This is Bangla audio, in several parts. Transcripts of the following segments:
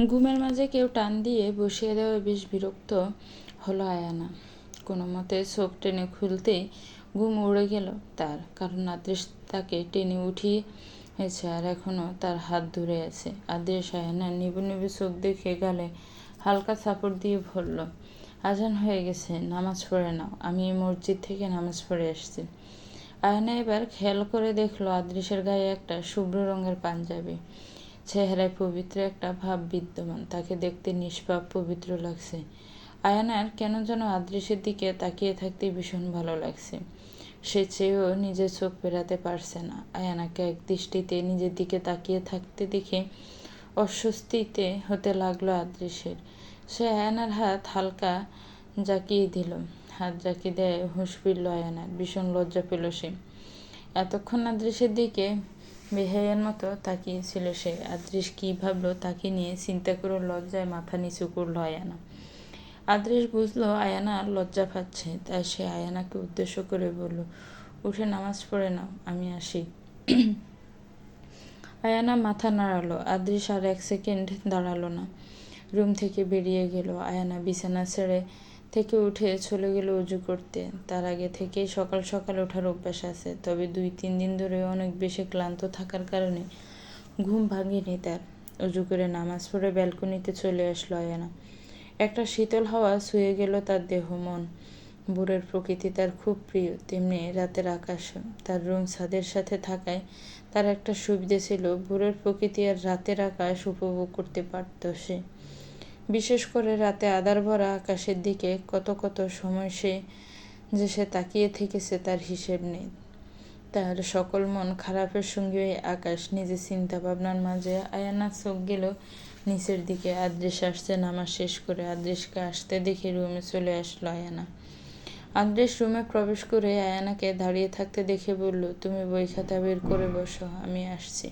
ঘুমের মাঝে কেউ টান দিয়ে বসিয়ে দেওয়া বেশ বিরক্ত হলো আয়ানা। কোনো মতে চোখ টেনে খুলতেই ঘুম উড়ে গেল তার, কারণ আদৃশ তাকে টেনে উঠিয়েছে আর এখনও তার হাত ধরে আছে। আদৃশ আয়ানার নিবু নিবু চোখ দেখে গালে হালকা সাপোর্ট দিয়ে ভরল আজান হয়ে গেছে, নামাজ পড়ে নাও, আমি মসজিদ থেকে নামাজ পড়ে আসছি। আয়না এবার খেয়াল করে দেখল আদৃশের গায়ে একটা শুভ্র রঙের পাঞ্জাবি। চেহারায় পবিত্র একটা ভাব বিদ্যমান। তাকে দেখতে নিষ্পাপ, পবিত্র লাগছে। আয়ানার কেন যেন আদৃশের দিকে তাকিয়ে থাকতে ভীষণ ভালো লাগছে। সে চেয়েও নিজের চোখ পেরাতে পারছে না। আয়ানাকে এক দৃষ্টিতে নিজের দিকে তাকিয়ে থাকতে দেখে অস্বস্তিতে হতে লাগল আদৃশের সে আয়ানার হাত হালকা জাকিয়ে দিল। হাত জাকিয়ে দেয় হুঁশ ফিরল আয়ানার। ভীষণ লজ্জা পেল সে। এতক্ষণ আদৃশের দিকে বেহাইয়ের মতো তাকিয়েছিল সে। আদৃশ কী ভাবলো তাকে নিয়ে চিন্তা করে লজ্জায় মাথা নিচু করল আয়ানা। আদৃশ বুঝলো আয়ানা লজ্জা পাচ্ছে, তাই সে আয়ানাকে উদ্দেশ্য করে বলল, উঠে নামাজ পড়ে নাও, আমি আসি। আয়ানা মাথা নাড়ালো। আদৃশ আর এক সেকেন্ড দাঁড়াল না। রুম থেকে বেরিয়ে গেল। আয়ানা বিছানা ছেড়ে থেকে উঠে চলে গেল উজু করতে। তার আগে থেকেই সকাল সকাল ওঠার অভ্যাস আছে, তবে দুই তিন দিন ধরে অনেক বেশি ক্লান্ত থাকার কারণে ঘুম ভাঙেনি তার। উজু করে নামাজ পড়ে ব্যালকনিতে চলে আসলো আয়ানা। একটা শীতল হাওয়া ছুঁয়ে গেল তার দেহ, মন। ভোরের প্রকৃতি তার খুব প্রিয়, তেমনি রাতের আকাশ। তার রুম ছাদের সাথে থাকায় তার একটা সুবিধে ছিল, ভোরের প্রকৃতি আর রাতের আকাশ উপভোগ করতে পারত সে। বিশেষ করে রাতে আদার ভরা আকাশের দিকে কত কত সময় সে যে সে তাকিয়ে থেকেছে তার হিসেব নেই। তার সকল মন খারাপের সঙ্গে ওই আকাশ নিজের চিন্তা ভাবনার মাঝে আয়ানা চোখ গেল, নিচের দিকে আদৃশ আসছে, নামাজ শেষ করে আদৃশকে আসতে দেখে রুমে চলে আসলো আয়ানা। আদৃশ রুমে প্রবেশ করে আয়ানাকে দাঁড়িয়ে থাকতে দেখে বলল, তুমি বই খাতা বের করে বসো, আমি আসছি।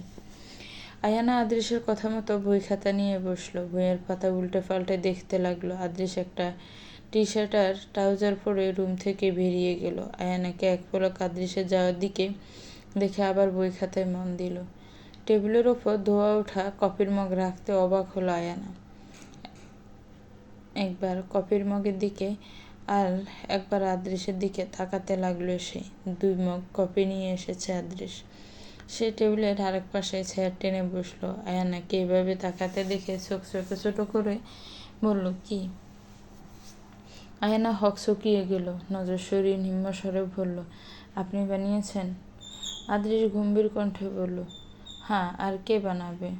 আয়ানা আদৃশের কথা মতো বই খাতা নিয়ে বসল। বইয়ের পাতা উল্টে পাল্টে দেখতে লাগল। আদৃশ একটা টি শার্ট আর ট্রাউজার পরে রুম থেকে বেরিয়ে গেল। আয়ানাকে এক পলক আদৃশে যাওয়ার দিকে দেখে আবার বই খাতায় মন দিল। টেবিলের ওপর ধোয়া ওঠা কপির মগ রাখতে অবাক হলো আয়ানা। একবার কপির মগের দিকে আর একবার আদৃশের দিকে তাকাতে লাগল সে। দুই মগ কপি নিয়ে এসেছে আদৃশ সে টেবিলের আরেক পাশে চেয়ার টেনে বসল। আয়ানাকে এভাবে তাকাতে দেখে চোখ ছোটো ছোটো করে বলল, কি? আয়ানা হক চকিয়ে গেল, নজর সরিয়ে নিম্নস্বরে বলল, আপনি বানিয়েছেন? আদৃশ গম্ভীর কণ্ঠে বলল হ্যাঁ আর কে বানাবে?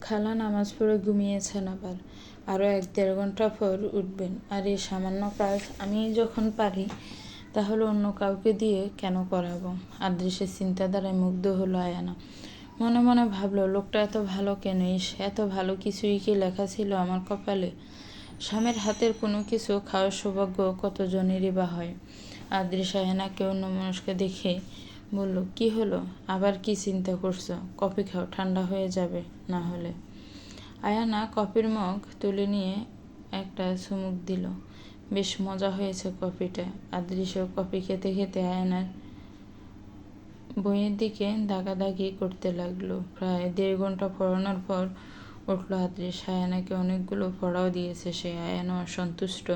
খালা নামাজ পড়ে ঘুমিয়েছেন আবার। আরও এক দেড় ঘণ্টা পর উঠবেন। আর এই সামান্য কাজ। আমি যখন পারি তাহলে অন্য কাউকে দিয়ে কেন করাবো? আদৃশের চিন্তাধারায় মুগ্ধ হলো আয়ানা। মনে মনে ভাবলো, লোকটা এত ভালো কেন? এত ভালো কিছুই কি লেখা ছিল আমার কপালে? স্বামীর হাতের কোনো কিছু খাওয়ার সৌভাগ্য কতজনেরই বা হয়? আদৃশ আয়ানাকে অন্য মানুষকে দেখে বলল, কি হলো? আবার কি চিন্তা করছ? কফি খাও, ঠান্ডা হয়ে যাবে, না হলে। আয়ানা কফির মগ তুলে নিয়ে একটা চুমুক দিল। বেশ মজা হয়েছে কফিটা। আদৃশ্য কফি খেতে খেতে আয়নার বইয়ের দিকে দাগাদাগি করতে লাগল। প্রায় দেড় ঘণ্টা পড়ানোর পর উঠল আদৃশ। আয়নাকে অনেকগুলো পড়াও দিয়েছে সে। আয়ানা অসন্তুষ্ট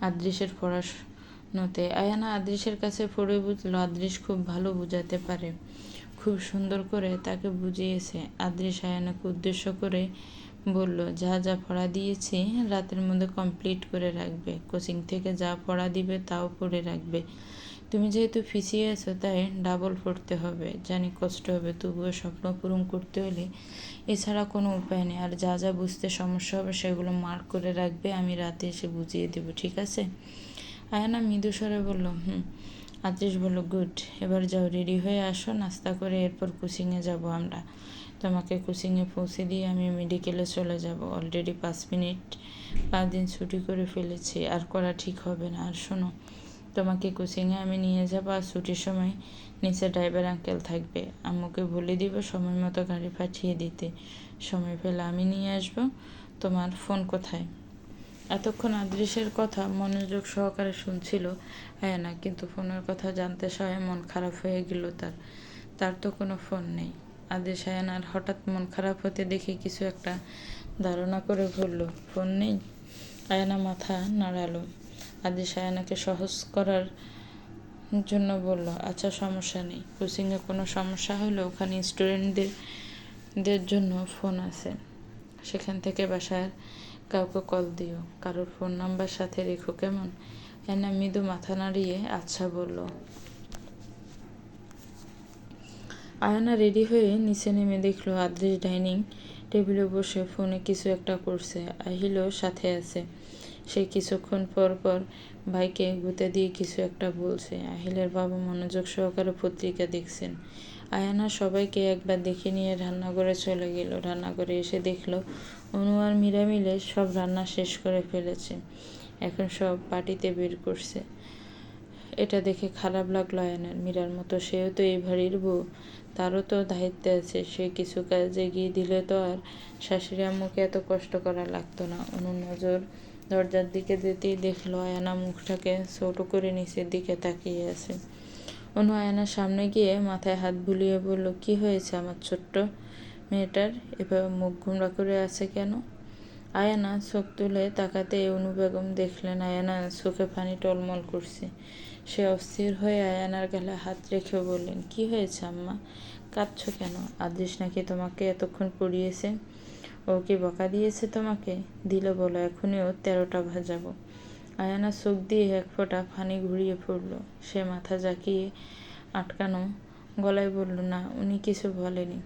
আদৃশের পড়াশোনাতে আয়ানা আদৃশের কাছে পড়ে বুঝলো আদৃশ খুব ভালো বুঝাতে পারে। খুব সুন্দর করে তাকে বুঝিয়েছে। আদৃশ আয়ানাকে উদ্দেশ্য করে বলল, যা যা পড়া দিয়েছি, রাতের মধ্যে কমপ্লিট করে রাখবে। কোচিং থেকে যা পড়া দিবে, তাও পড়ে রাখবে। তুমি যেহেতু ফিসিয়ে আছো, তাই ডাবল পড়তে হবে। জানি কষ্ট হবে, তবুও স্বপ্ন পূরণ করতে হলে এছাড়া কোনো উপায় নেই। আর যা যা বুঝতে সমস্যা হবে, সেগুলো মার্ক করে রাখবে। আমি রাতে এসে বুঝিয়ে দেবো, ঠিক আছে? আয়ানা মৃদু স্বরে বলল, হুম। আদৃশ বলল, গুড। এবার যাও, রেডি হয়ে আসো, নাস্তা করে এরপর কোচিংয়ে যাব আমরা। তোমাকে কোচিংয়ে পৌঁছে দিয়ে আমি মেডিকেলে চলে যাব। অলরেডি পাঁচ মিনিট, পাঁচ দিন ছুটি করে ফেলেছি, আর করা ঠিক হবে না। আর শোনো, তোমাকে কোচিংয়ে আমি নিয়ে যাব আর ছুটির সময় নিচে ড্রাইভার আঙ্কেল থাকবে। আম্মুকে বলে দিব সময় মতো গাড়ি পাঠিয়ে দিতে। সময় পেলে আমি নিয়ে আসব। তোমার ফোন কোথায়? এতক্ষণ আদৃশের কথা মনোযোগ সহকারে শুনছিল হ্যাঁ না কিন্তু ফোনের কথা জানতে সবাই মন খারাপ হয়ে গেল তার। তার তো কোনো ফোন নেই। আদেশ আয়ানার হঠাৎ মন খারাপ হতে দেখে কিছু একটা ধারণা করে বলল, ফোন নেই? আয়না মাথা নাড়ালো। আদেশ আয়ানাকে সহজ করার জন্য বলল আচ্ছা সমস্যা নেই। কোচিংয়ে কোনো সমস্যা হলে ওখানে স্টুডেন্টদের দের জন্য ফোন আছে। সেখান থেকে বাসার কাউকে কল দিও। কারোর ফোন নাম্বার সাথে রেখো, কেমন? এনা মৃদু মাথা নাড়িয়ে আচ্ছা বলল আয়না রেডি হয়ে নিচে নেমে দেখল আদ্রিস ডাইনিং টেবিলে বসে, ফোনে কিছু একটা করছে। আহিলও সাথে আছে। সে কিছুক্ষণ পর পর ভাইকে গুঁতে দিয়ে কিছু একটা বলছে। আহিলের বাবা মনোযোগ সহকারে পত্রিকা দেখছেন। আয়ানা সবাইকে একবার দেখে নিয়ে রান্নাঘরে চলে গেল। রান্নাঘরে এসে দেখল অনু আর মীরা মিলে সব রান্না শেষ করে ফেলেছে। এখন সব পার্টিতে বের করছে। এটা দেখে খারাপ লাগল আয়নার, মীরার মতো। সেও তো এই বাড়ির বউ, তারও তো দায়িত্ব আছে। সে কিছু কাজে এগিয়ে দিলে তো আর শাশুড়ি আম্মুকে এত কষ্ট করা লাগতো না। অনু নজর দরজার দিকে যেতেই দেখল আয়না মুখটাকে ছোট করে নিচের দিকে তাকিয়ে আছে। অনু আয়নার সামনে গিয়ে মাথায় হাত বুলিয়ে বলল, কি হয়েছে আমার ছোট্ট মেয়েটার? এভাবে মুখ ঘুমরা করে আছে কেন? আয়ানা চোখ তুলে তাকাতে অনু বেগম দেখলেন আয়ানা চোখে পানি টলমল করছে। সে অস্থির হয়ে আয়ানার গালে হাত রেখে বললেন, কি হয়েছে আম্মা? কাঁদছ কেন? আদৃশ নাকি তোমাকে এতক্ষণ পড়িয়েছে? ও কি বকা দিয়েছে তোমাকে? দিলে বলো, এখনই ও তেরোটা ভাজাবো আয়ানা চোখ দিয়ে এক ফোঁটা পানি ঘুরিয়ে পড়ল। সে মাথা জাকিয়ে আটকানো গলায় বলল, না, উনি কিছু বলেনি।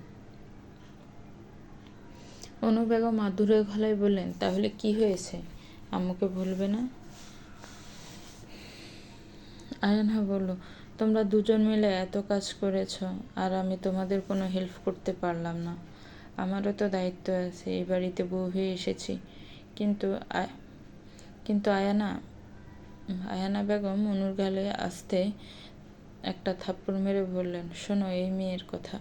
অনু বেগম মাদুরের গলায় বললেন, তাহলে কি হয়েছে? আম্মুকে বলবে না? আয়ানা বলল তোমরা দুজন মিলে এত কাজ করেছ আর আমি তোমাদের কোনো হেল্প করতে পারলাম না। আমারও তো দায়িত্ব আছে, এই বাড়িতে বউ হয়ে এসেছি। কিন্তু কিন্তু আয়ানা আয়ানা বেগম অনুর গালে আসতে একটা থাপ্পড় মেরে বললেন, শোনো, এই মেয়ের কথা।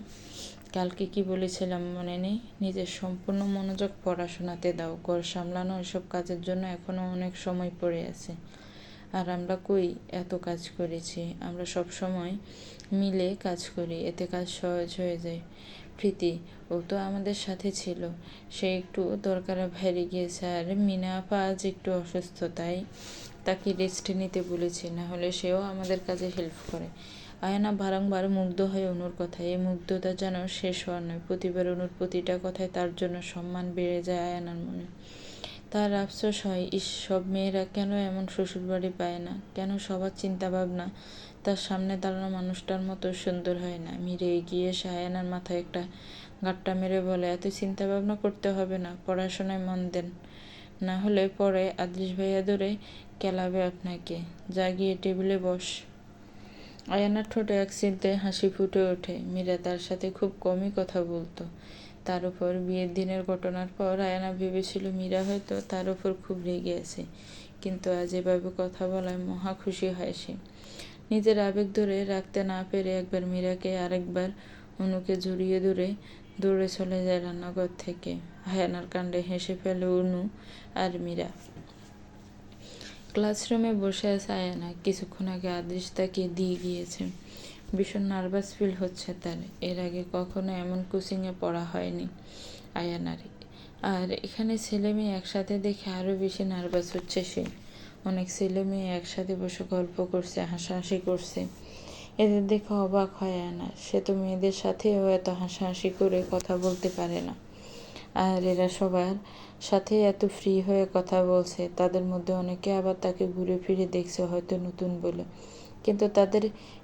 কালকে কি বলেছিলাম মনে নেই? নিজের সম্পূর্ণ মনোযোগ পড়াশোনাতে দাও। ঘর সামলানো এসব কাজের জন্য এখনও অনেক সময় পড়ে আছে। আর আমরা কই এত কাজ করেছি? আমরা সব সময় মিলে কাজ করি, এতে কাজ সহজ হয়ে যায়। প্রীতি, ও তো আমাদের সাথে ছিল। সে একটু দরকারে বাইরে গিয়েছে, আর মিনা আপা আজ একটু অসুস্থ, তাই তাকে রেস্ট নিতে বলেছি। না হলে সেও আমাদের কাজে হেল্প করে। আয়না বারংবার মুগ্ধ হয় অনুর কথায়, এই মুগ্ধতা যেন শেষ হওয়ার নয়, প্রতিবার অনুর প্রতিটা কথায় তার জন্য সম্মান বেড়ে যায় আয়নার মনে। তার আফসোস হয়, ইস, সব মেয়েরা কেন এমন শ্বশুরবাড়ি পায় না? কেন সবার চিন্তা ভাবনা তার সামনে দাঁড়ানো মানুষটার মতো সুন্দর হয় না। মিরে এগিয়ে এসে আয়নার মাথায় একটা গাট্টা মেরে বলে, এত চিন্তা ভাবনা করতে হবে না, পড়াশোনায় মন দেন। না হলে পরে আদৃশ ভাইয়া ধরে কেলাবে আপনাকে। জাগিয়ে টেবিলে বস। আয়ানার ঠোঁটে এক চিনতে হাসি ফুটে ওঠে। মীরা তার সাথে খুব কমই কথা বলতো। তার উপর বিয়ের দিনের ঘটনার পর আয়না ভেবেছিল মীরা হয়তো তার উপর খুব রেগে আছে। কিন্তু আজ এভাবে কথা বলায় মহা খুশি হয় সে। নিজের আবেগ ধরে রাখতে না পেরে একবার মীরাকে আরেকবার অনুকে জড়িয়ে ধরে দৌড়ে চলে যায় রান্নাঘর থেকে। হায়ানার কাণ্ডে হেসে ফেলে অনু আর মীরা। ক্লাসরুমে বসে আছে আয়ানা। কিছুক্ষণ আগে আদেশ তাকে দিয়ে গিয়েছে। ভীষণ নার্ভাস ফিল হচ্ছে তার। এর আগে কখনো এমন কোচিংয়ে পড়া হয়নি আয়ানার। আর এখানে ছেলে মেয়ে একসাথে দেখে আরও বেশি নার্ভাস হচ্ছে সে। অনেক ছেলে মেয়ে একসাথে বসে গল্প করছে, হাসাহাসি করছে। এদের দেখে অবাক হয় আয়না। সে তো মেয়েদের সাথেও এত হাসাহাসি করে কথা বলতে পারে না। আর এরা সবার সাথে এত ফ্রি হয়ে কথা বলছে। তাদের মধ্যে অনেকে আবার তাকে ঘুরে ফিরে দেখছে হয়তো নতুন বলে। কিন্তু তাদের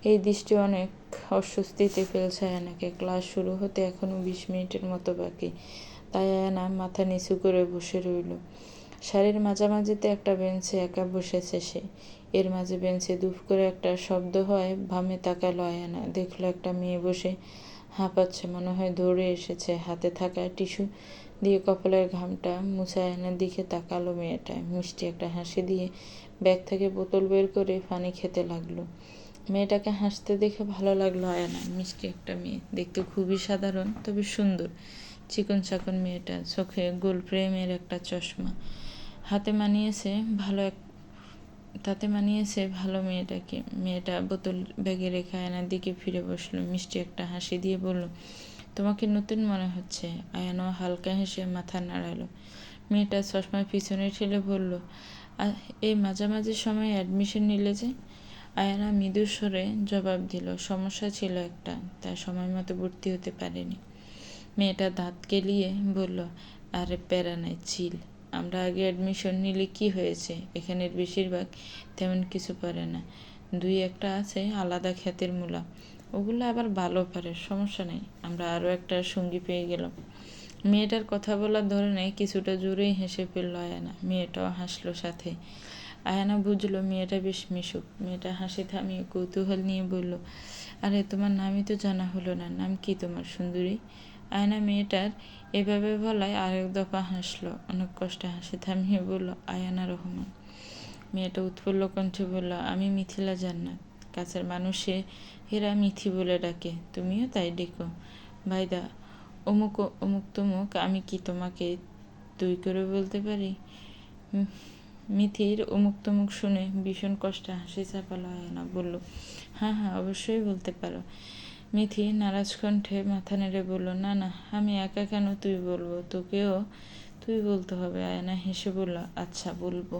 এই দৃষ্টি অনেক অস্বস্তিতে ফেলছে আয়নাকে। ক্লাস শুরু হতে এখনও বিশ মিনিটের মতো বাকি। তাই আয়না মাথা নিচু করে বসে রইল। শাড়ির মাঝামাঝিতে একটা বেঞ্চে একা বসেছে সে। এর মাঝে বেঞ্চে দুফ করে একটা শব্দ হয়, ভামে তাকালো আয়ানা। দেখল একটা মেয়ে বসে হাঁপাচ্ছে, মনে হয় ধরে এসেছে। হাতে থাকা টিস্যু দিয়ে কপালের ঘামটা মুছে আয়নার দিকে তাকালো মেয়েটা মিষ্টি একটা হাসি দিয়ে ব্যাগ থেকে বোতল বের করে পানি খেতে লাগল। মেয়েটাকে হাসতে দেখে ভালো লাগল আয়না। মিষ্টি একটা মেয়ে। দেখতে খুবই সাধারণ, তবে সুন্দর। চিকন চাকন মেয়েটা। চোখে গোল প্রেমের একটা চশমা। হাতে মানিয়েছে ভালো এক তাতে মানিয়েছে ভালো মেয়েটাকে। মেয়েটা বোতল ব্যাগে রেখে আয়নার দিকে ফিরে বসল। মিষ্টি একটা হাসি দিয়ে বলল, তোমাকে নতুন মনে হচ্ছে। আয়ানও হালকা হেসে মাথা নাড়ালো। মেয়েটা চশমার পিছনে ঠেলে বলল "আ- এই মাঝামাঝি সময় অ্যাডমিশন নিলে যে আয়ানা মৃদু স্বরে জবাব দিল, সমস্যা ছিল একটা, তাই সময় মতো ভর্তি হতে পারেনি। মেয়েটা দাঁত কেলিয়ে বলল, আরে প্যারা নাই, চিল। আমরা আগে অ্যাডমিশন নিলে কি হয়েছে? এখানের বেশিরভাগ তেমন কিছু পারে না। দুই একটা আছে আলাদা খ্যাতের মূলা। ওগুলো আবার ভালো পারে, সমস্যা নেই। আমরা আরও একটা সঙ্গী পেয়ে গেলাম। মেয়েটার কথা বলার ধরনে কিছুটা জোরেই হেসে ফেলল আয়ানা। মেয়েটাও হাসলো সাথে। আয়ানা বুঝলো মেয়েটা বেশ মিশুক। মেয়েটা হাসি থামিয়ে কৌতূহল নিয়ে বলল, আরে, তোমার নামই তো জানা হলো না। নাম কি তোমার, সুন্দরী? আয়না মেয়েটার এভাবে বলায় আরেক দফা হাসলো। অনেক কষ্টে হাসি থামিয়ে বলল, আয়ানা রহমান। মেয়েটা উৎফুল্ল কণ্ঠে বলল, আমি মিথিলা জান্নাত। কাছের মানুষে এরা মিথি বলে ডাকে। তুমিও তাই ডেকো। ভাইদা অমুক অমুক তমুক, আমি কি তোমাকে তুই করে বলতে পারি? মিথির অমুক তমুক শুনে ভীষণ কষ্টে হাসি চাপালো আয়না, বলল হ্যাঁ হ্যাঁ অবশ্যই বলতে পারো। মিথি নারাজ কণ্ঠে মাথা নেড়ে বলল, না না, আমি একা কেন তুই বলব? তোকেও তুই বলতে হবে। আয়না হেসে বলল আচ্ছা বলব।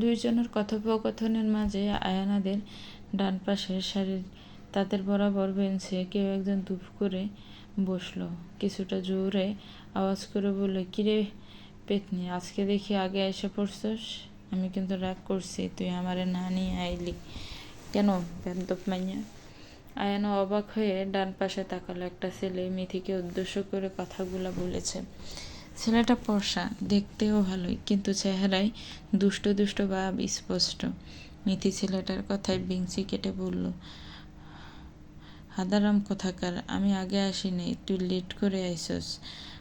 দুইজনের কথোপকথনের মাঝে আয়ানাদের ডান পাশের সারির তাদের বরাবর বেঞ্চে কেউ একজন দুপ করে বসল। কিছুটা জোরে আওয়াজ করে বলল, কিরে পেতনি, আজকে দেখি আগে এসে পড়ছস? আমি কিন্তু রাগ করছি, তুই আমারে না নিয়ে আইলি। কেন বেন্তপ মাইয়া? আয়ানা অবাক হয়ে ডান পাশে তাকালো। একটা ছেলে মিথিকে উদ্দেশ্য করে কথাগুলো বলেছে। ছেলেটা পর্ষা দেখতেও ভালোই, কিন্তু চেহারায় দুষ্ট দুষ্ট ভাব স্পষ্ট। মিথি ছেলেটার কথায় বিংসি কেটে বলল হাদারাম কথাকার? আমি আগে আসিনি, তুই লেট করে আইসস।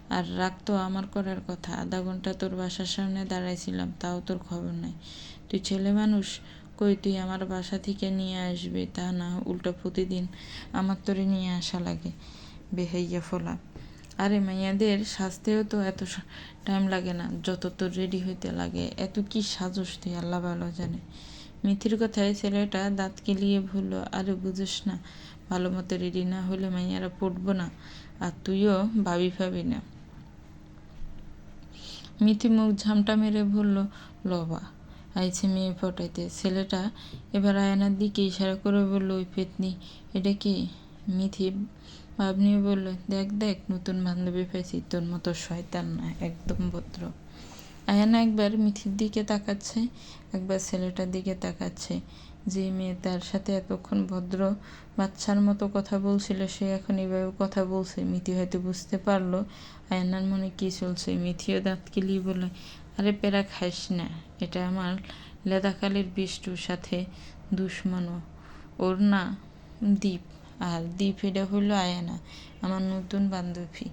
আর রাগ তো আমার করার কথা। আধা ঘণ্টা তোর বাসার সামনে দাঁড়াইছিলাম, তাও তোর খবর নাই। তুই ছেলে মানুষ, কই তুই আমার বাসা থেকে নিয়ে আসবে? তা না, উল্টো প্রতিদিন আমার তোরে নিয়ে আসা লাগে। বেহাইয়া ফোলা। আরে মাইয়াদের সাজতেও তো এত টাইম লাগে না, যত তোর রেডি হইতে লাগে। এত কি সাজস তুই, আল্লাহ ভালো জানে। মিথির কথায় ছেলেটা দাঁত কেলিয়ে বলল, আরে বুঝিস না ভালো মতো রেডি না হলে মাইয়ারা পড়ব না, আর তুইও ভাবি ফাবি না। মিথি মুখ ঝামটা মেরে বলল, লবা, আইছে মেয়ে ফটাইতে। ছেলেটা এবার আয়নার দিকে ইশারা করে বলল, ওই পেতনি, এটা কি? মিথি ভাব নিয়ে বলল, দেখ দেখ, নতুন বান্ধবী পেয়েছি তোর মতো শয়তান না, একদম ভদ্র। আয়ানা একবার মিথির দিকে তাকাচ্ছে, একবার ছেলেটার দিকে তাকাচ্ছে, যে মেয়ে তার সাথে এতক্ষণ ভদ্র বাচ্চার মতো কথা বলছিল, সে এখন এভাবে কথা বলছে। মিথি হয়তো বুঝতে পারল। আয়নার মনে কি চলছে? মিথিও দাঁত কিলিয়ে বলে আরে পেরা খাইস না, এটা আমার লেদাকালের বিষ্টুর সাথে দুশ্মনও। ওর না দ্বীপ, আর দ্বীপ এটা হলো আয়ানা, আমার নতুন বান্ধবী।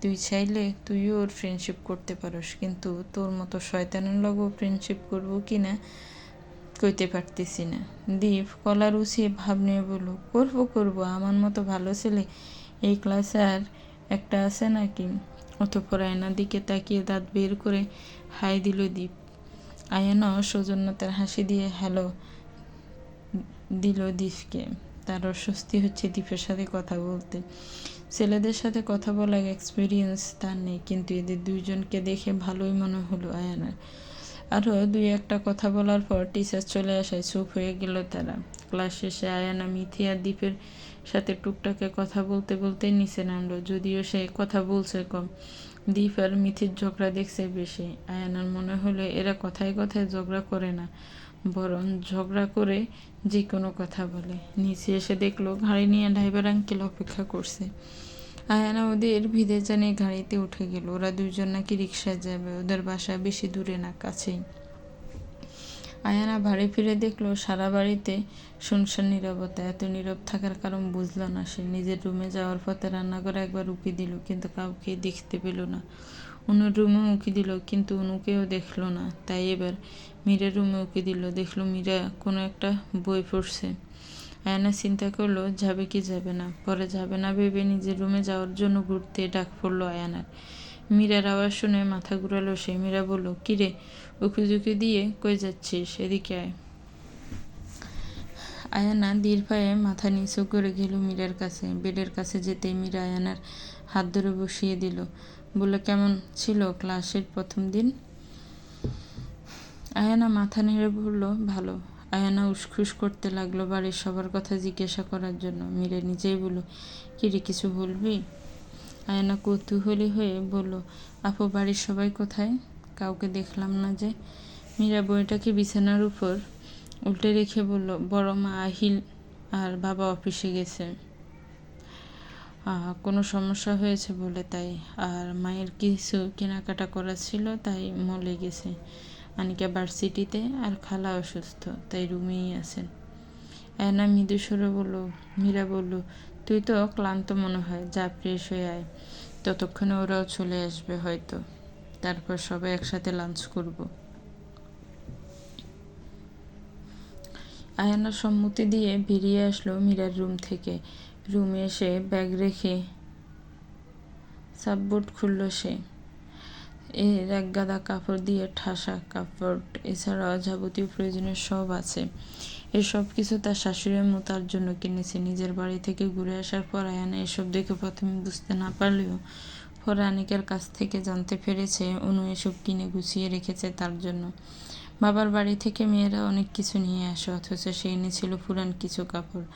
তুই চাইলে তুইও ওর ফ্রেন্ডশিপ করতে পারোস, কিন্তু তোর মতো শয়তানের লগও ফ্রেন্ডশিপ করব কি না? কইতে পারতেছি না। দীপ কলার উচিয়ে ভাব নিয়ে বলল, করব করব, আমার মতো ভালো ছেলে এই ক্লাসে আর একটা আছে নাকি? অতঃপর আয়নার দিকে তাকিয়ে দাঁত বের করে হাই দিল দীপ। আয়না সৌজন্যতার হাসি দিয়ে হ্যালো দিল দীপকে। তার অস্বস্তি হচ্ছে দীপের সাথে কথা বলতে। ছেলেদের সাথে কথা বলার এক্সপিরিয়েন্স তার নেই, কিন্তু এদের দুইজনকে দেখে ভালোই মনে হলো আয়ানার। আরও দুই একটা কথা বলার পর টিচার চলে আসায় চুপ হয়ে গেল তারা। ক্লাস শেষে আয়ানা মিথি আর দীপের সাথে টুকটাকে কথা বলতে বলতে নিচে নামলো, যদিও সে কথা বলছে কম। দ্বীপ আর মিথির ঝগড়া দেখছে বেশি। আয়ানার মনে হলো এরা কথায় কথায় ঝগড়া করে না, বরং ঝগড়া করে যে কোনো কথা বলে। নিচে এসে দেখল গাড়ি নিয়ে ড্রাইভার আঙ্কেল অপেক্ষা করছে। আয়ানা ওদের ভিড়ে জানিয়ে গাড়িতে উঠে গেল। ওরা দুজন নাকি রিক্সায় যাবে, ওদের বাসা বেশি দূরে না, কাছেই। আয়ানা বাড়ি ফিরে দেখল সারা বাড়িতে শুনশান নীরবতা। এত নীরব থাকার কারণ বুঝলো না সে। নিজের রুমে যাওয়ার পথে রান্না করে একবার উঁকি দিল, কিন্তু কাউকে দেখতে পেল না। অনুর রুমে উঁকি দিল, কিন্তু অনুকেও দেখল না। তাই এবার মীরের রুমে উঁকি দিল। দেখল মীরা কোনো একটা বই পড়ছে। আয়না চিন্তা করল, যাবে কি যাবে না। পরে যাবে না ভেবে নিজের রুমে যাওয়ার জন্য ঘুরতে ডাক পড়ল আয়ানার। মীরার আওয়াজ শুনে মাথা ঘুরালো সে। মীরা বলল কিরে উকি ঝুঁকি দিয়ে কই যাচ্ছিস? এদিকে আয়। আয়ানা ধীর পায়ে মাথা নিচু করে গেল মীরার কাছে। বেডের কাছে যেতেই মীরা আয়ানার হাত ধরে বসিয়ে দিল। বলে কেমন ছিল ক্লাসের প্রথম দিন? আয়ানা মাথা নেড়ে বলল, ভালো। আয়ানা উসখুস করতে লাগল বাড়ির সবার কথা জিজ্ঞাসা করার জন্য। মীরা নিজেই বলল কিরে কিছু বলবি? আয়ানা কৌতূহলী হয়ে বলল, আপু, বাড়ির সবাই কোথায়? কাউকে দেখলাম না যে। মীরা বইটাকে বিছানার উপর উল্টে রেখে বলল, বড় মা আহিল আর বাবা অফিসে গেছে। কোনো সমস্যা হয়েছে বলে তাই। আর মায়ের কিছু কেনাকাটা করা ছিল তাই মলে গেছে। আনিকা ভার্সিটিতে আর খালা অসুস্থ, তাই রুমেই আছেন। অ্যানা মৃদু সরে বলল, মীরা বলল, তুই তো ক্লান্ত মনে হয়, যা ফ্রেশ হয়ে আয়। ততক্ষণে ওরাও চলে আসবে হয়তো। তারপর সবাই একসাথে লাঞ্চ করব। আয়ানা সম্মতি দিয়ে বেরিয়ে আসলো মীরার রুম থেকে। রুমে এসে ব্যাগ রেখে সাববোর্ড খুলল সে। এর এক গাদা কাপড় দিয়ে ঠাসা কাপড়, এছাড়াও যাবতীয় প্রয়োজনীয় সব আছে। এসব কিছু তার শাশুড়ি আম্মু তার জন্য কিনেছে। নিজের বাড়ি থেকে ঘুরে আসার পর আয়ানা এসব দেখে প্রথমে বুঝতে না পারলেও পরে আনিকার কাছ থেকে জানতে পেরেছে, অনু এসব কিনে গুছিয়ে রেখেছে তার জন্য। বাবার বাড়ি থেকে মেয়েরা অনেক কিছু নিয়ে আসে, অথচ সে এনেছিল পুরান কিছু কাপড়।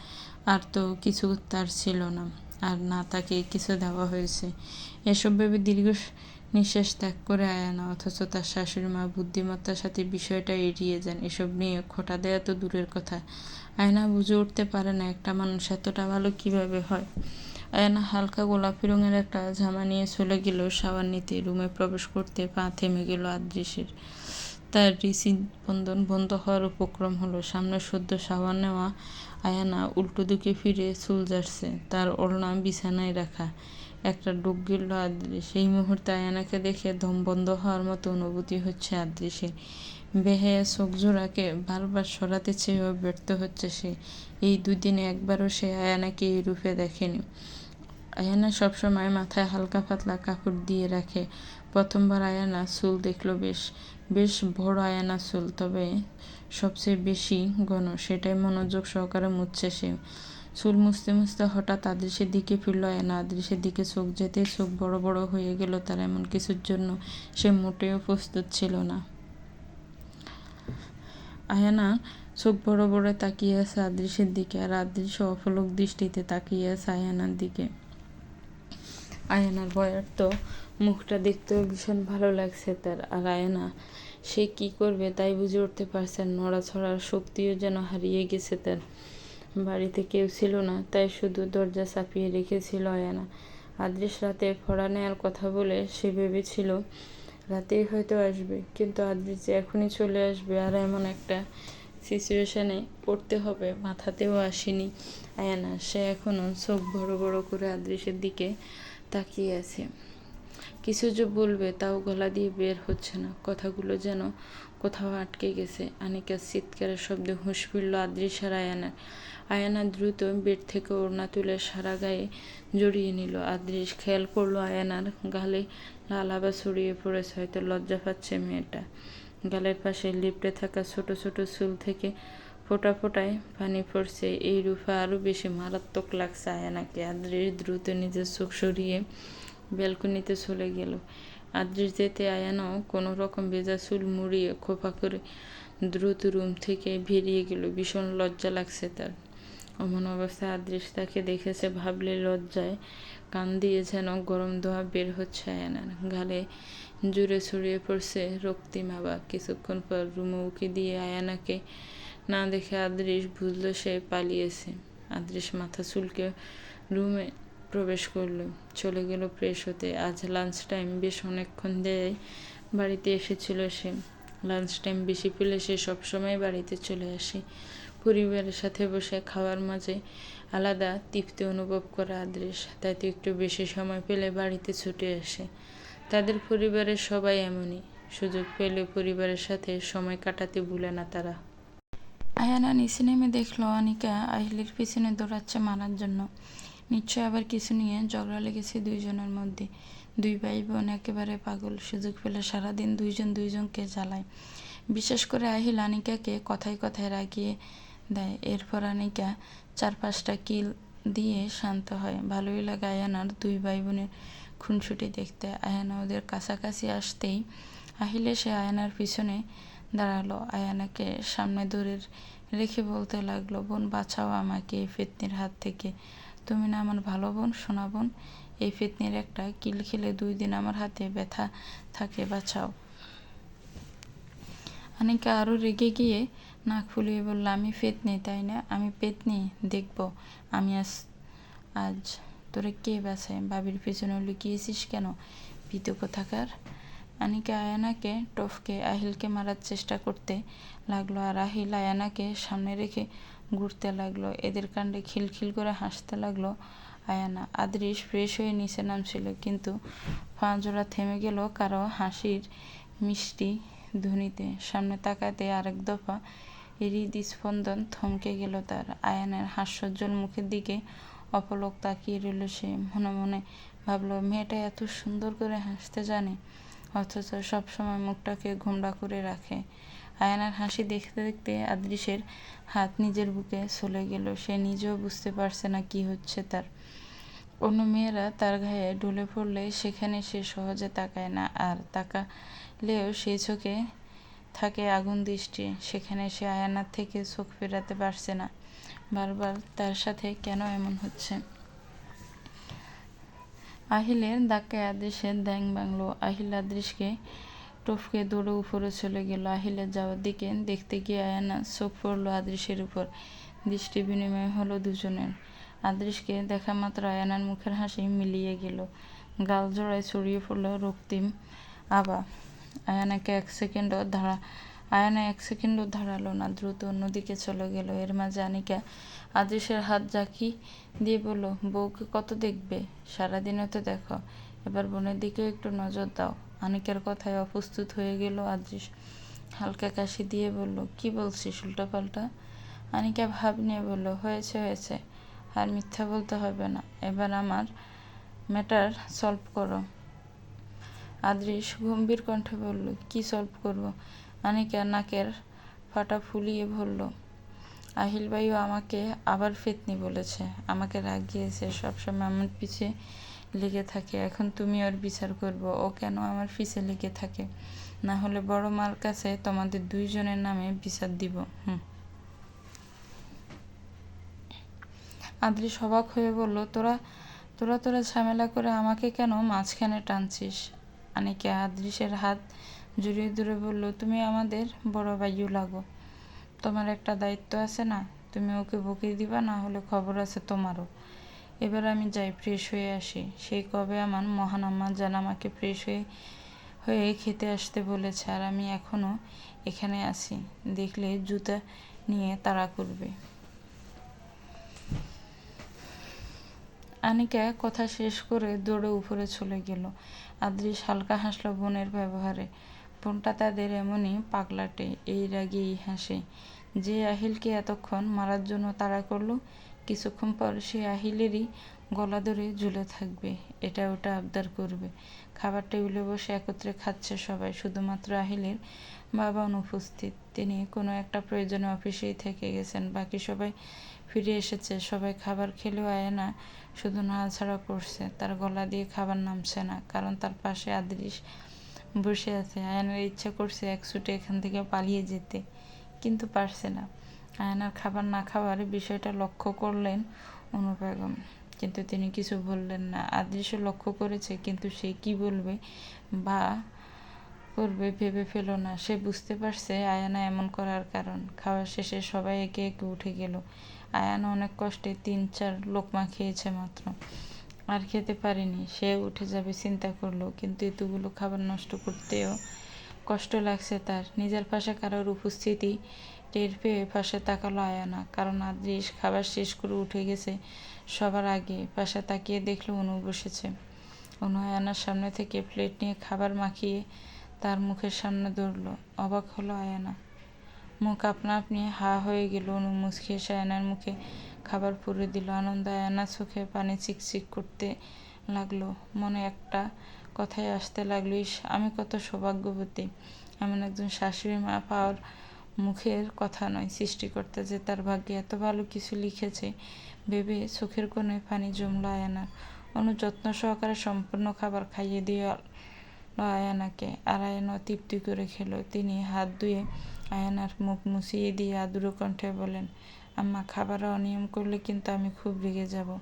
আর তো কিছু তার ছিল না, আর না তাকে কিছু দেওয়া হয়েছে। এসব ভেবে দীর্ঘ নিঃশ্বাস ত্যাগ করে আয়ানা অথচ তার শাশুড়ি মা বুদ্ধিমত্তার সাথে বিষয়টা এড়িয়ে যান। এসব নিয়ে খোটা দেয়া তো দূরের কথা। আয়না বুঝে উঠতে পারে না একটা মানুষ এতটা ভালো কীভাবে হয়। আয়না হালকা গোলাপি রঙের একটা জামা নিয়ে চলে গেল সাবান নিতে। রুমে প্রবেশ করতে পা থেমে গেল আদৃশের তার বন্ধন বন্ধ হওয়ার উপক্রম হলো। সামনে সদ্য সাবান নেওয়া আয়ানা উল্টো দিকে ফিরে চুল যাচ্ছে তার ওড়না বিছানায় রাখা। একটা ডুব গেল আদৃশ সেই মুহূর্তে আয়ানাকে দেখে দম বন্ধ হওয়ার মতো অনুভূতি হচ্ছে আদৃশের বেহায়া চোখ জোড়াকে বারবার সরাতে চেয়েও ব্যর্থ হচ্ছে সে। এই দুদিনে একবারও সে আয়ানাকে এই রূপে দেখেনি। আয়ানা সবসময় মাথায় হালকা পাতলা কাপড় দিয়ে রাখে। প্রথমবার আয়ানা চুল দেখল বেশ বেশ বড় আয়ানা চুল, তবে সবচেয়ে বেশি ঘন, সেটাই মনোযোগ সহকারে মুছছে সে। চুল মুছতে মুছতে হঠাৎ আদৃশের দিকে ফিরল আয়না আদৃশের দিকে চোখ যেতে চোখ বড় বড় হয়ে গেল তার এমন কিছুর জন্য। সে মোটেও প্রস্তুত ছিল না। আয়ানা চোখ বড় বড় তাকিয়ে আছে আদৃশের দিকে আর আদৃশ্য অফলক দৃষ্টিতে তাকিয়ে আছে আয়ানার দিকে। আয়ানার ভয়ার তো মুখটা দেখতেও ভীষণ ভালো লাগছে তার। আর আয়না, সে কি করবে তাই বুঝে উঠতে পারছে নড়াছড়ার শক্তিও যেন হারিয়ে গেছে তার। বাড়িতে কেউ ছিল না, তাই শুধু দরজা চাপিয়ে রেখেছিল আয়ানা। আদৃশ রাতে ফড়া নেওয়ার কথা বলে সে ভেবেছিল, রাতেই হয়তো আসবে। কিন্তু আদৃশ যে এখনই চলে আসবে আর এমন একটা সিচুয়েশানে পড়তে হবে, মাথাতেও আসেনি আয়ানা। সে এখনও চোখ বড় বড় করে আদৃশের দিকে তাকিয়ে আছে। কিছু যে বলবে তাও গলা দিয়ে বের হচ্ছে না। কথাগুলো যেন কোথাও আটকে গেছে। আনিকার চিৎকারের শব্দে হুঁশ ফিরল আদৃশার আয়ানার। আয়ানা দ্রুত বেড থেকে ওড়না তুলে সারা গায়ে জড়িয়ে নিল। আদ্রিস খেয়াল করল আয়ানার গালে লাল আবার ছড়িয়ে পড়েছে, হয়তো লজ্জা পাচ্ছে মেয়েটা। গালের পাশে লিপটে থাকা ছোট ছোট চুল থেকে ফোটা ফোটায় পানি পড়ছে। এই রূপে আরও বেশি মারাত্মক লাগছে আয়ানাকে। আদৃশ দ্রুত নিজের চোখ সরিয়ে ব্যালকনিতে চলে গেল। আদ্রিস যেতে আয়ানাও কোনো রকম ভেজা চুল মুড়িয়ে খোপা করে দ্রুত রুম থেকে বেরিয়ে গেল। ভীষণ লজ্জা লাগছে তার। অমন অবস্থায় আদৃশ তাকে দেখেছে, ভাবলে লজ্জায় কান দিয়ে যেন গরম ধোয়া বের হচ্ছে আয়নার গালে জুড়ে ছড়িয়ে পড়ছে রক্তিম আবার। কিছুক্ষণ পর রুমে উকি দিয়ে আয়ানাকে না দেখে আদৃশ বুঝল সে পালিয়েছে। আদৃশ মাথা চুলকে রুমে প্রবেশ করল। চলে গেল ফ্রেশ হতে। আজ লাঞ্চ টাইম বেশ অনেকক্ষণ দেয় বাড়িতে এসেছিল সে। লাঞ্চ টাইম বেশি পেলে সে সবসময় বাড়িতে চলে আসে। পরিবারের সাথে বসে খাওয়ার মাঝে আলাদা তৃপ্তি অনুভব করা আদৃশ। তাই তো একটু বেশি সময় পেলে বাড়িতে ছুটে আসে। তাদের পরিবারের সবাই এমনই। সুযোগ পেলে পরিবারের সাথে সময় কাটাতে ভুলে না তারা। আয়ানা নিচে নেমে দেখল অনিকা আহিলের পিছনে দৌড়াচ্ছে মারার জন্য। নিশ্চয় আবার কিছু নিয়ে ঝগড়া লেগেছে দুইজনের মধ্যে। দুই ভাই বোন একেবারে পাগল। সুযোগ পেলে সারাদিন দুইজন দুইজনকে জ্বালায়। বিশেষ করে আহিল আনিকাকে কথায় কথায় রাগিয়ে দেয়। এরপর আনিকা চার পাঁচটা কিল দিয়ে শান্ত হয়। ভালোই লাগে আয়ানার দুই ভাই বোনের খুনসুটি দেখতে। আয়ানা ওদের কাছাকাছি আসতেই আহিলে সে আয়ানার পিছনে দাঁড়াল। আয়ানাকে সামনে দূরে রেখে বলতে লাগল, বোন, বাঁচাও আমাকে এই ফিতনির হাত থেকে। তুমি না আমার ভালো বোন, সোনা বোন? এই ফিতনির একটা কিল খেলে দুই দিন আমার হাতে ব্যথা থাকে, বাঁচাও। আনিকা আরও রেগে গিয়ে নাক ফুলিয়ে বলল, আমি পেতনি, তাই না? আমি পেতনি, দেখব। আমি আজ আজ তোরে কে বাঁচায় বাবির পেছনে লুকিয়েছিস কেন? ভীত কোথাকার? আনিকা আয়ানাকে, টফকে, আহিলকে মারার চেষ্টা করতে লাগল আর আহিল আয়ানাকে সামনে রেখে ঘুরতে লাগল। এদের কাণ্ডে খিলখিল করে হাসতে লাগল আয়ানা। আদৃশ ফ্রেশ হয়ে নিচে নামছিল, কিন্তু ফাঁজোড়া থেমে গেল কারও হাসির মিষ্টি ধ্বনিতে। সামনে তাকাতে আরেক দফা হৃদস্পন্দন থমকে গেল তার আয়ানের হাস্যজ্জ্বল মুখের দিকে। অপলক তাকিয়ে রইল সে, মনে মনে ভাবলো, মেয়েটা এত সুন্দর করে হাসতে জানে, অথচ সবসময় মুখটাকে ঘোমড়া করে রাখে। আয়নার হাসি দেখতে দেখতে আদৃশের হাত নিজের বুকে চলে গেল। সে নিজেও বুঝতে পারছে না কি হচ্ছে তার। অন্য মেয়েরা তার গায়ে ঢলে পড়লে সেখানে সে সহজে তাকায় না, আর তাকালেও সেই চোখে থাকে আগুন দৃষ্টি, সেখানে সে আয়ানার থেকে চোখ ফেরাতে পারছে না। বারবার তার সাথে কেন এমন হচ্ছে? আহিলের ধাক্কায় আদৃশের দ্যাং বাংলো আহিল আদৃশকে টফকে দৌড়ে উপরে চলে গেল। আহিলের যাওয়ার দিকে দেখতে গিয়ে আয়ানা চোখ পড়ল আদৃশের উপর। দৃষ্টি বিনিময় হলো দুজনের। আদৃশকে দেখা মাত্র আয়ানার মুখের হাসি মিলিয়ে গেল। গাল জোড়ায় ছড়িয়ে পড়ল রক্তিম আবা আয়ানাকে এক সেকেন্ডও ধারা আয়ানা এক সেকেন্ডও ধারালো না, দ্রুত অন্যদিকে চলে গেল। এর মাঝে আনিকা আদৃশের হাত জাকি দিয়ে বলল, বউকে কত দেখবে? সারাদিনে তো দেখো। এবার বোনের দিকেও একটু নজর দাও। আনিকার কথায় অপ্রস্তুত হয়ে গেল আদৃশ। হালকা কাশি দিয়ে বলল, কি বলছিস, উল্টোপাল্টা? আনিকা ভাব নিয়ে বলল, হয়েছে হয়েছে। আর মিথ্যা বলতে হবে না। এবার আমার ম্যাটার সলভ করো। আদৃশ গম্ভীর কণ্ঠে বলল, কি সলভ করব? আনিকা নাকের ফাটা ফুলিয়ে বলল, আহিল ভাইও আমাকে আবার ফেতনি বলেছে। আমাকে রাগ রাগিয়েছে সবসময় আমার পিছে লেগে থাকে। এখন তুমি ওর বিচার করব। ও কেন আমার পিছে লেগে থাকে? না হলে বড় মার কাছে তোমাদের দুইজনের নামে বিচার দিব। হুম। আদ্রি সবাক হয়ে বলল, তোরা তোরা তোরা ঝামেলা করে আমাকে কেন মাঝখানে টানছিস? আনিকা আদৃশের হাত জড়িয়ে ধরে বলল, তুমি আমাদের বড় ভাইও লাগো। তোমার একটা দায়িত্ব আছে না? তুমি ওকে বকিয়ে দিবা, না হলে খবর আছে তোমারও। এবার আমি যাই ফ্রেশ হয়ে আসি। সেই কবে আমার মহান আম্মা যেন আমাকে ফ্রেশ হয়ে হয়ে খেতে আসতে বলেছে, আর আমি এখনও এখানে আছি। দেখলে জুতা নিয়ে তাড়া করবে। আনিকা কথা শেষ করে দৌড়ে উপরে চলে গেল। আদ্রিস হালকা হাসল বোনের ব্যবহারে। বোনটা তাদের এমনই পাগলাটে, এই রাগেই হাসে। যে আহিলকে এতক্ষণ মারার জন্য তাড়া করল, কিছুক্ষণ পর সে আহিলেরই গলা ধরে ঝুলে থাকবে। এটা ওটা আবদার করবে। খাবার টেবিলে বসে একত্রে খাচ্ছে সবাই, শুধুমাত্র আহিলের বাবা অনুপস্থিত তিনি কোনো একটা প্রয়োজনে অফিসেই থেকে গেছেন, বাকি সবাই ফিরে এসেছে। সবাই খাবার খেলেও আয়না শুধু নাড়াছাড়া করছে। তার গলা দিয়ে খাবার নামছে না, কারণ তার পাশে আদৃশ বসে আছে। আয়নার ইচ্ছা করছে এক ছুটে এখান থেকে পালিয়ে যেতে, কিন্তু পারছে না। আয়নার খাবার না খাওয়ার বিষয়টা লক্ষ্য করলেন অনু বেগম কিন্তু তিনি কিছু বললেন না। আদৃশ্য লক্ষ্য করেছে, কিন্তু সে কি বলবে বা করবে ভেবে ফেল না। সে বুঝতে পারছে আয়ানা এমন করার কারণ। খাওয়ার শেষে সবাই একে একে উঠে গেল। আয়ানা অনেক কষ্টে তিন চার লোকমা খেয়েছে মাত্র। আর খেতে পারেনি। সে উঠে যাবে চিন্তা করল, কিন্তু এতগুলো খাবার নষ্ট করতেও কষ্ট লাগছে তার। নিজের পাশে কারোর উপস্থিতি টের পেয়ে পাশে তাকালো আয়ানা। কারণ আদৃশ খাবার শেষ করে উঠে গেছে সবার আগে। পাশে তাকিয়ে দেখল অনু বসেছে। অনু আয়ানার সামনে থেকে প্লেট নিয়ে খাবার মাখিয়ে তার মুখের সামনে ধরলো অবাক হলো আয়ানা। মুখ আপনা আপনি হা হয়ে গেল। অনু মুচকি এসে আয়নার মুখে খাবার পুরে দিল। আনন্দ আয়না চোখে পানি চিকচিক করতে লাগল। মনে একটা কথাই আসতে লাগল, ইস, আমি কত সৌভাগ্যবতী। এমন একজন শাশুড়ি মা পাওয়ার মুখের কথা নয়, সৃষ্টিকর্তা যে তার ভাগ্যে এত ভালো কিছু লিখেছে, ভেবে চোখের কোণে পানি জমল আয়ানার অনু যত্ন সহকারে সম্পূর্ণ খাবার খাইয়ে দিয়ে আয়ানাকে। আর আয়ানা তৃপ্তি করে খেলো। তিনি হাত ধুয়ে আয়ানার মুখ মুছিয়ে দিয়ে আদুরো কণ্ঠে বলেন, আম্মা খাবারে অনিয়ম করলে কিন্তু আমি খুব রেগে যাব।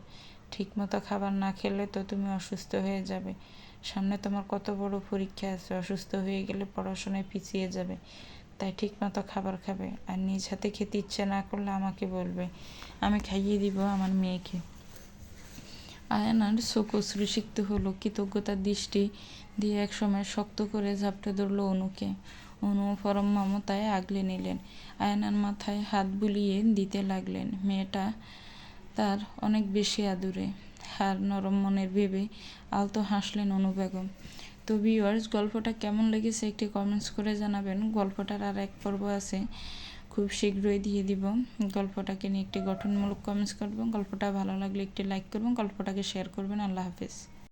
ঠিকমতো খাবার না খেলে তো তুমি অসুস্থ হয়ে যাবে। সামনে তোমার কত বড় পরীক্ষা আছে, অসুস্থ হয়ে গেলে পড়াশোনায় পিছিয়ে যাবে। তাই ঠিকমতো খাবার খাবে। আর নিজ হাতে খেতে ইচ্ছে না করলে আমাকে বলবে, আমি খাইয়ে দিব আমার মেয়েকে। আয়ানার চোখ অশ্রুসিক্ত হলো কৃতজ্ঞতার দৃষ্টি দিয়ে একসময় শক্ত করে ঝাপটে ধরল অনুকে। অনু পরম মমতায় আগলে নিলেন। আয়নার মাথায় হাত বুলিয়ে দিতে লাগলেন, মেয়েটা তার অনেক বেশি আদুরে। হার নরম মনের ভেবে আলতো হাসলেন অনু বেগম। তো ভিউয়ার্স গল্পটা কেমন লেগেছে একটি কমেন্টস করে জানাবেন। গল্পটার আর এক পর্ব আছে, খুব শীঘ্রই দিয়ে দিব। গল্পটাকে নিয়ে একটি গঠনমূলক কমেন্টস করবেন গল্পটা ভালো লাগলে একটি লাইক করবেন, গল্পটাকে শেয়ার করবেন। আল্লাহ হাফেজ।